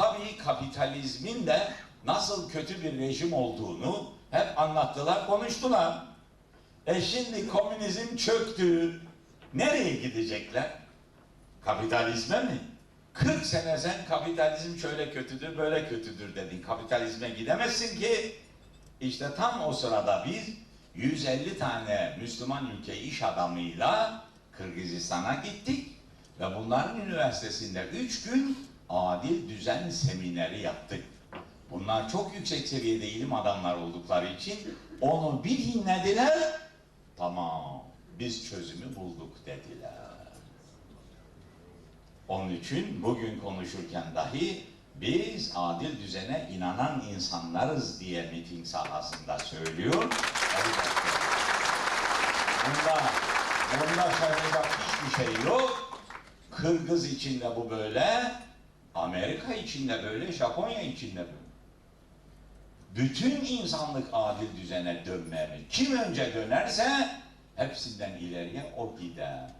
Tabii kapitalizmin de nasıl kötü bir rejim olduğunu hep anlattılar, konuştular. E şimdi komünizm çöktü. Nereye gidecekler? Kapitalizme mi? 40 sene sen kapitalizm şöyle kötüdür, böyle kötüdür dedin. Kapitalizme gidemezsin ki. İşte tam o sırada biz 150 tane Müslüman ülke iş adamıyla Kırgızistan'a gittik ve bunların üniversitesinde 3 gün adil düzen semineri yaptık. Bunlar çok yüksek seviyede ilim adamlar oldukları için onu bir dinlediler. Tamam, biz çözümü bulduk dediler. Onun için bugün konuşurken dahi biz adil düzene inanan insanlarız diye miting sahasında söylüyor. Bunda, bunda şaşıracak hiçbir şey yok. Kırgız için de bu böyle, Amerika için de böyle, Japonya için de böyle. Bütün insanlık adil düzene dönmeli. Kim önce dönerse hepsinden ileriye o gider.